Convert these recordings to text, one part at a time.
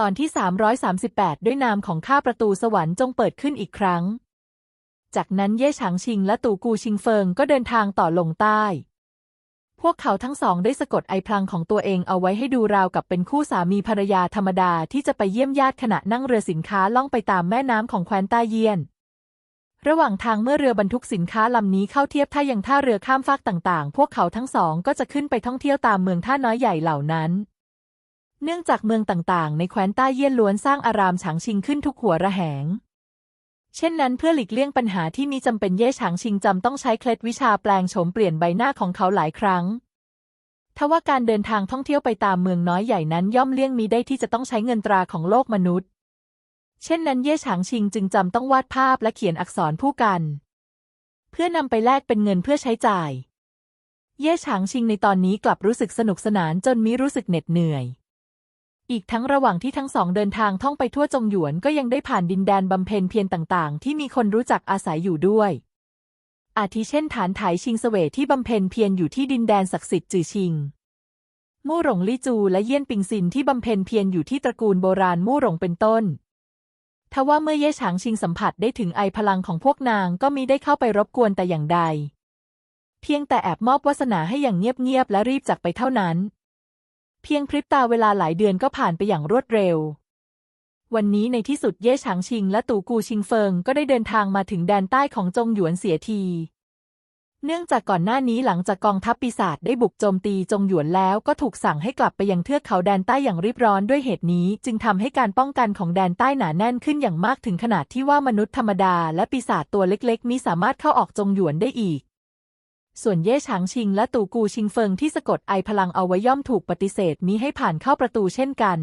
ตอนที่ 338 ด้วยนามของข้าประตูสวรรค์จงเปิดขึ้นอีกครั้ง จากนั้นเย่ฉางชิงและตู่กูชิงเฟิงก็เดินทางต่อลงใต้ พวกเขาทั้งสองได้สะกดไอพลังของตัวเองเอาไว้ให้ดูราวกับเป็นคู่สามีภรรยาธรรมดาที่จะไปเยี่ยมญาติขณะนั่งเรือสินค้าล่องไปตามแม่น้ำของแคว้นต้าเยียน ระหว่างทางเมื่อเรือบรรทุกสินค้าลำนี้เข้าเทียบท่ายังท่าเรือข้ามฟากต่างๆ พวกเขาทั้งสองก็จะขึ้นไปท่องเที่ยวตามเมืองท่าน้อยใหญ่เหล่านั้น เนื่องจากเมืองต่างๆ ในแคว้นใต้เยี่ยนล้วนสร้างอารามฉางชิงขึ้นทุกหัวระแหง เช่นนั้นเพื่อหลีกเลี่ยงปัญหาที่มีจำเป็นเย่ฉางชิงจำต้องใช้เคล็ดวิชาแปลงโฉมเปลี่ยนใบหน้าของเขาหลายครั้งทว่าการเดินทางท่องเที่ยวไปตามเมืองน้อยใหญ่นั้นย่อมเลี่ยงมีได้ที่จะต้องใช้เงินตราของโลกมนุษย์ เช่นนั้นเย่ฉางชิงจึงจำต้องวาดภาพและเขียนอักษรผู้กัน เพื่อนำไปแลกเป็นเงินเพื่อใช้จ่าย เย่ฉางชิงในตอนนี้กลับรู้สึกสนุกสนานจนมิรู้สึกเหน็ดเหนื่อย อีกทั้งระหว่างที่ทั้งสองเดินทางท่องไปทั่วจงหยวนก็ยังได้ผ่านดินแดนบำเพ็ญเพียรต่างๆ ที่มีคนรู้จักอาศัยอยู่ด้วย อาทิเช่นฐานไถชิงเสวที่บำเพ็ญเพียรอยู่ที่ดินแดนศักดิ์สิทธิ์จือชิง มู่หลงลี่จูและเยี่ยนปิงซินที่บำเพ็ญเพียรอยู่ที่ตระกูลโบราณมู่หลงเป็นต้นทว่าเมื่อเย่ฉางชิงสัมผัสได้ถึงไอพลังของพวกนางก็มีได้เข้าไปรบกวนแต่อย่างใด เพียงแต่แอบมอบวาสนาให้อย่างเงียบๆและรีบจากไปเท่านั้น เพียงพริบตาเวลาหลายเดือนก็ผ่านไปอย่างรวดเร็ว วันนี้ในที่สุดเย่ฉางชิง และตู่กูชิงเฟิงก็ได้เดินทางมาถึงแดนใต้ของจงหยวนเสียทีเนื่องจากก่อนหน้านี้หลังจากกองทัพปีศาจได้บุกโจมตีจงหยวนแล้วก็ถูกสั่งให้กลับไปยังเทือกเขาแดนใต้อย่างรีบร้อนด้วยเหตุนี้ จึงทำให้การป้องกันของแดนใต้หนาแน่นขึ้นอย่างมากถึงขนาดที่ว่ามนุษย์ธรรมดาและปีศาจตัวเล็กๆมิสามารถเข้าออกจงหยวนได้อีก ส่วนเย่ฉางชิงและตู่กูชิงเฟิงที่สะกดไอพลังเอาไว้ย่อมถูกปฏิเสธมิให้ผ่านเข้าประตูเช่นกัน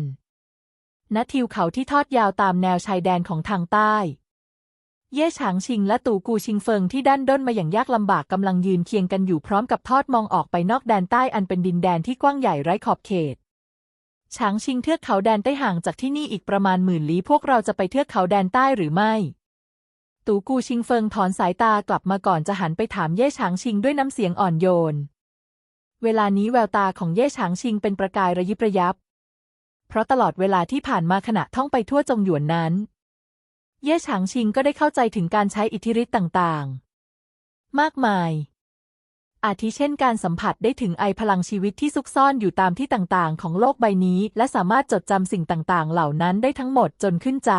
ณทิวเขาที่ทอดยาวตามแนวชายแดนของทางใต้ เย่ฉางชิงและตู่กูชิงเฟิงที่ด้านด้นมาอย่างยากลำบากกำลังยืนเคียงกันอยู่พร้อมกับทอดมองออกไปนอกแดนใต้อันเป็นดินแดนที่กว้างใหญ่ไร้ขอบเขตฉางชิงเทือกเขาแดนใต้ห่างจากที่นี่อีกประมาณหมื่นลี้พวกเราจะไปเทือกเขาแดนใต้หรือไม่ ตูกูชิงเฟิงถอนสายตากลับมาก่อนจะหันไปถามเย่ฉางชิงด้วยน้ำเสียงอ่อนโยน เวลานี้แววตาของเย่ฉางชิงเป็นประกายระยิบระยับ เพราะตลอดเวลาที่ผ่านมาขณะท่องไปทั่วจงหยวนนั้น เย่ฉางชิงก็ได้เข้าใจถึงการใช้อิทธิฤทธิ์ต่างๆ มากมาย อาทิเช่นการสัมผัสได้ถึงไอพลังชีวิตที่ซุกซ่อนอยู่ตามที่ต่างๆ ของโลกใบนี้ และสามารถจดจำสิ่งต่างๆ เหล่านั้นได้ทั้งหมดจนขึ้นใจ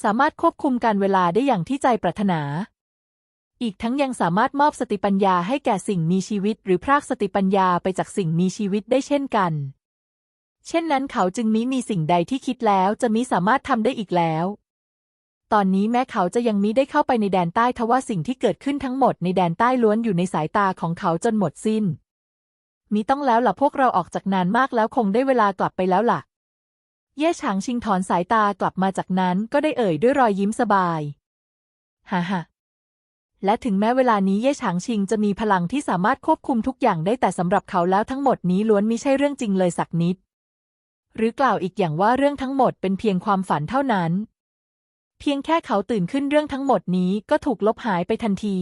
สามารถควบคุมการเวลาได้อย่างที่ใจปรารถนา อีกทั้งยังสามารถมอบสติปัญญาให้แก่สิ่งมีชีวิต หรือพรากสติปัญญาไปจากสิ่งมีชีวิตได้เช่นกัน เช่นนั้นเขาจึงมิมีสิ่งใดที่คิดแล้วจะมิสามารถทำได้อีกแล้ว ตอนนี้แม้เขาจะยังมิได้เข้าไปในแดนใต้ทว่าสิ่งที่เกิดขึ้นทั้งหมดในแดนใต้ล้วนอยู่ในสายตาของเขาจนหมดสิ้นมิต้องแล้วล่ะพวกเราออกจากนานมากแล้วคงได้เวลากลับไปแล้วล่ะ เย่ฉางชิงถอนสายตากลับมาจากนั้นก็ได้เอ่ยด้วยรอยยิ้มสบาย ฮ่าฮ่าและถึงแม้เวลานี้เย่ฉางชิงจะมีพลังที่สามารถควบคุมทุกอย่างได้แต่สำหรับเขาแล้วทั้งหมดนี้ล้วนมิใช่เรื่องจริงเลยสักนิด หรือกล่าวอีกอย่างว่าเรื่องทั้งหมดเป็นเพียงความฝันเท่านั้น เพียงแค่เขาตื่นขึ้นเรื่องทั้งหมดนี้ก็ถูกลบหายไปทันที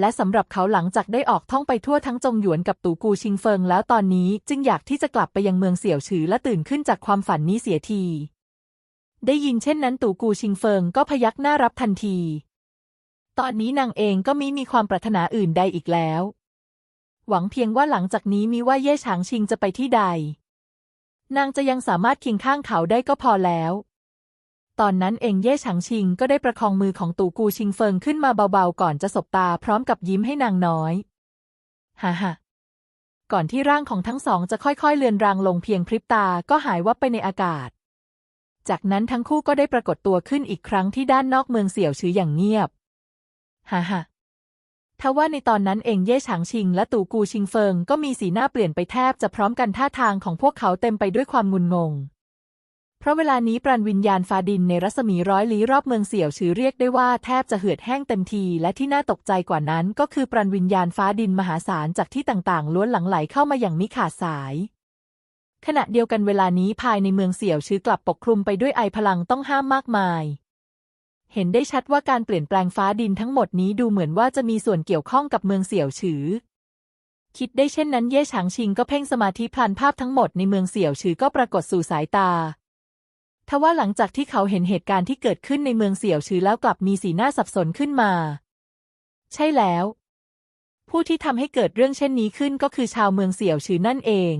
และสำหรับเขาหลังจากได้ออกท่องไปทั่วทั้งจงหยวนกับตู่กูชิงเฟิงแล้วตอนนี้จึงอยากที่จะกลับไปยังเมืองเสี่ยวฉือและตื่นขึ้นจากความฝันนี้เสียที ได้ยินเช่นนั้นตู่กูชิงเฟิงก็พยักหน้ารับทันที ตอนนี้นางเองก็มิมีความปรารถนาอื่นใดอีกแล้ว หวังเพียงว่าหลังจากนี้มีว่าเย่ฉางชิงจะไปที่ใด นางจะยังสามารถเคียงข้างเขาได้ก็พอแล้ว ตอนนั้นเองเย่ฉางชิงก็ได้ประคองมือของตู่กูชิงเฟิงขึ้นมาเบาๆ ก่อนจะสบตาพร้อมกับยิ้มให้นางน้อยฮ่าฮ่าก่อนที่ร่างของทั้งสองจะค่อยๆ เลือนรางลงเพียงพริบตาก็หายวับไปในอากาศ จากนั้นทั้งคู่ก็ได้ปรากฏตัวขึ้นอีกครั้งที่ด้านนอกเมืองเสี่ยวชืออย่างเงียบฮ่าฮ่าทว่าในตอนนั้นเองเย่ฉางชิง และตู่กูชิงเฟิงก็มีสีหน้าเปลี่ยนไปแทบจะพร้อมกันท่าทางของพวกเขาเต็มไปด้วยความงุนงง เพราะเวลานี้ปราณวิญญาณฟ้าดินในรัศมีร้อยลี้รอบเมืองเสี่ยวชือเรียกได้ว่าแทบจะเหือดแห้งเต็มที และที่น่าตกใจกว่านั้น ก็คือปราณวิญญาณฟ้าดินมหาศาลจากที่ต่างๆ ล้วนหลั่งไหลเข้ามาอย่างมิขาดสายขณะเดียวกันเวลานี้ภายในเมืองเสี่ยวชือกลับปกคลุมไปด้วยไอพลังต้องห้ามมากมาย เห็นได้ชัดว่าการเปลี่ยนแปลงฟ้าดินทั้งหมดนี้ดูเหมือนว่าจะมีส่วนเกี่ยวข้องกับเมืองเสี่ยวฉือ คิดได้เช่นนั้นเย่ฉางชิงก็เพ่งสมาธิพลันภาพทั้งหมดในเมืองเสี่ยวชือก็ปรากฏสู่สายตา ทว่าหลังจากที่เขาเห็นเหตุการณ์ที่เกิดขึ้นในเมืองเสี่ยวชือแล้วกลับมีสีหน้าสับสนขึ้นมา ใช่แล้ว ผู้ที่ทำให้เกิดเรื่องเช่นนี้ขึ้นก็คือชาวเมืองเสี่ยวชือนั่นเอง